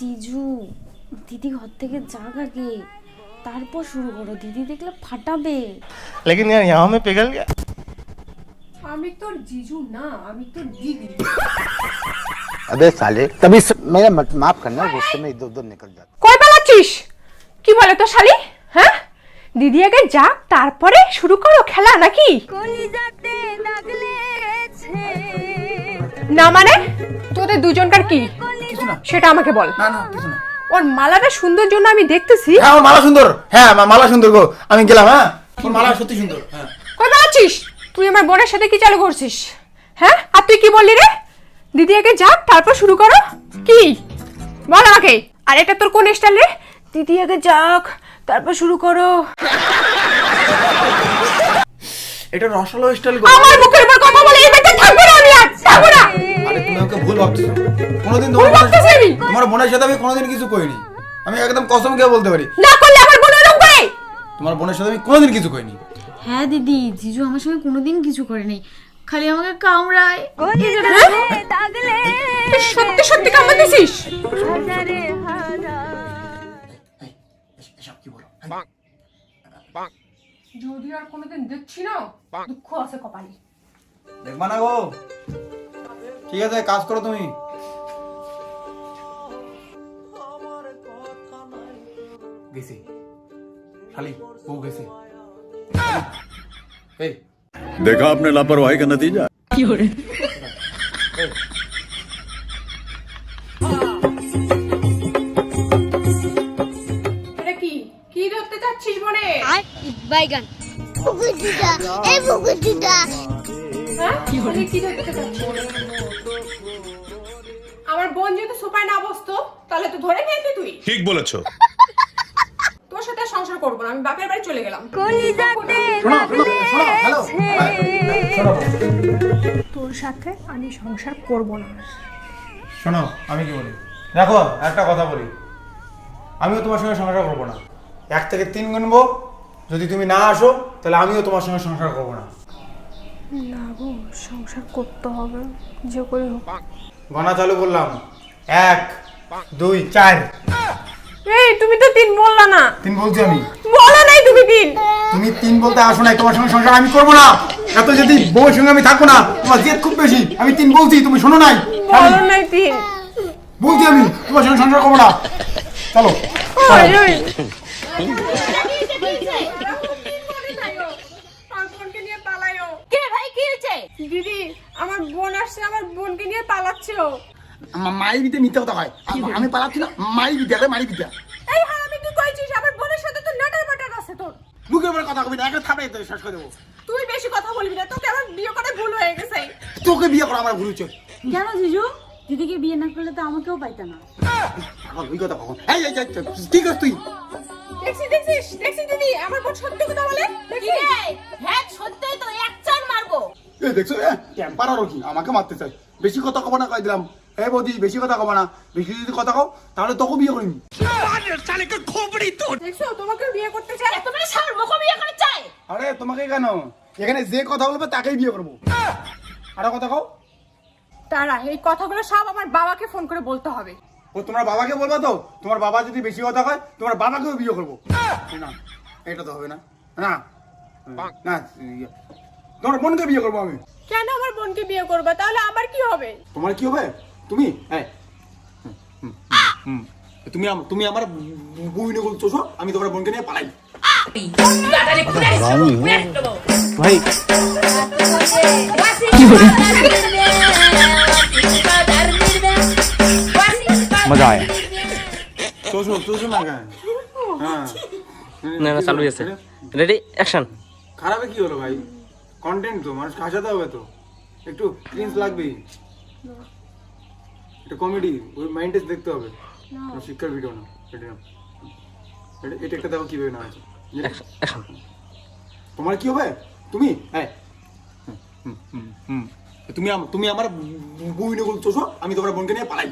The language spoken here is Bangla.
জিজু দিদি ঘর থেকে যাক আগে তারপর শুরু করো দিদি দেখলে ফাটাবে लेकिन यार यहाँ में पिघल गया আমি তোর জিজু না আমি তোর দিদি अबे साले तभी स... मेरा मत माफ करना गुस्से में इधर उधर निकल जाता কই পালাচ্ছিস কি বলে তো শালি হ্যাঁ দিদি আগে যাক তারপরে শুরু করো খেলা নাকি না মানে তোদের দুজনকার কি সেটা আমাকে বল। না না কিছু না। ওর মালাটা সুন্দর জন্য আমি দেখতেছি। হ্যাঁ আমার মালা সুন্দর। হ্যাঁ আমার মালা সুন্দর গো। আমি গেলাম হ্যাঁ? তোর মালা সত্যি সুন্দর হ্যাঁ। কই পালাচ্ছিস তুই আমার বোনের সাথে কি চালু করছিস? হ্যাঁ? আর তুই কি বললি রে? দিদি আগে যাক তারপর শুরু করো। কি? বল আমাকে। আর এটা তোর কোন স্টাইল রে? দিদি আগে যাক তারপর শুরু করো। এটা রসালো স্টাইল গো। আমার মুখের উপর কথা বলে এই বাড়িতে থাকব না আমি আর থাকব না। তুমি আমাকে ভুল ভাবছ কোনোদিন ভুল তোমার। তোমার বোনের সাথে আমি কোনোদিন কিছু করিনি। আমি একদম কসম খেয়ে বলতে পারি। না করলে আমার বোন এরকম করে? তোমার বোনের সাথে আমি কোনোদিন কিছু করিনি। হ্যাঁ দিদি জিজু আমার সঙ্গে কোনোদিন কিছু করেনি। খালি আমাকে কামড়ায়। তুই সত্যি সত্যি কামড় দিছিস এসব কি বলো? যদি আর কোনোদিন দেখছি না দুঃখ আছে কপালে। দেখবা না গো। ঠিক আছে কাজ করো তুমি গেছি খালি বউ গেছে এই देखा आपने लापरवाही का नतीजा এটা কি কি ধরতে চাচ্ছিস মনে বাইগান পুকুরটা এই পুকুরটা হ্যাঁ? কি ধরতে আমার বোন যদি সোফায় না বসতো তাহলে তো ধরে নিয়ে তুই। ठीक বলেছ। তোর সাথে সংসার করব না আমি বাপের বাড়ি চলে গেলাম। শোনো শোনো শোনো হ্যালো। শোনো। তোর সাথে আমি সংসার করব না। শোনো আমি কি বলি? দেখো একটা কথা বলি। আমিও তোমার সঙ্গে সংসার করব না। এক থেকে তিন গুনবো। যদি তুমি না আসো তাহলে আমিও তোমার সঙ্গে সংসার করব না। না গো সংসার করতে হবে যে করে হোক। গণা চালু করলাম। এক দুই চার। এই তুমি তো তিন বললা না। তিন বলছি আমি। বলা নাই তুমি তিন। তুমি তিন বলতে আসো নাই তোমার সঙ্গে সংসার আমি করব না। এত যদি বউয়ের সঙ্গে আমি থাকব না তোমার জেদ খুব বেশি। আমি তিন বলছি তুমি শোনো নাই। বলো নাই তিন। বলছি আমি তোমার সঙ্গে সংসার করব না। চলো ওই, ওই। কে ভাই কি হয়েছে দিদি আমার বোন আসছে আমার বোনকে নিয়ে বিতে মিথ্যা কথা হয় আমি পালাচ্ছি না। মাই বিদ্যা রে মাই বিদ্যা। এই হ্যাঁ আমি কি কইছিস? আমার বোনের সাথে তো নাটার বাটার আছে তোর। মুখের উপরে কথা কবি না একটা থাপড়ে তো শেষ করে দেবো। তুই বেশি কথা বলবি না তোকে আমার বিয়ে করে ভুল হয়ে গেছে। তোকে বিয়ে করা আমার ভুল হচ্ছে। কেন জিজু? দিদিকে বিয়ে না করলে তো আমাকেও পাইতা না। ওই কথা কখন এই এই, ঠিক আছে তুই? দেখছিস দেখছিস দেখছিস দিদি আমার বোন সত্যি কথা বলে? হ্যাঁ সত্যি তো এক চার মারবো। এই দেখছ টেম্পার আর কি? আমাকে মারতে চাই বেশি কথা কব না কই দিলাম। এ বৌদি বেশি কথা কব না। বেশি যদি কথা কও তাহলে তোকে বিয়ে করিনি দেখছ তোমাকে বিয়ে করতে চাই? এত বড় সার মুখ বিয়ে করে চাই? আরে তোমাকে কেন? এখানে যে কথা বলবে তাকেই বিয়ে করব। আর কথা কও। তারা এই কথাগুলো সব আমার বাবাকে ফোন করে বলতে হবে। ও তোমার বাবাকে বলবা তো? তোমার বাবা যদি বেশি কথা কয় তোমার বাবাকেও বিয়ে করব। না এটা তো হবে না। না না তোমার বোনকে বিয়ে করবো আমি কেন আমার বোনকে বিয়ে করবে তাহলে আমার কি হবে তোমার কি হবে তুমি হ্যাঁ হুম, হুম, হুম। তুমি আম- তুমি আমার বই নিয়ে বলছো সব, আমি তোমার বোনকে নিয়ে পালাই भाई मजा आया চোষো চোষো না কেন হ্যাঁ না না চালু আছে রেডি অ্যাকশন খারাপে কি হলো ভাই কন্টেন্ট তো মানুষ হাসাতে হবে তো একটু ক্রিঞ্জ লাগবেই এটা কমেডি ওই মাইন্ডেস দেখতে হবে কোনো শিক্ষার ভিডিও না এটা এটা- এটা একটা দেখো কীভাবে না আছে তোমার কি হবে তুমি হ্যাঁ হুম, হুম, হুম, হুম। তুমি আম- তুমি আমার বই নিয়ে বলছো আমি তোমার বোনকে নিয়ে পালাই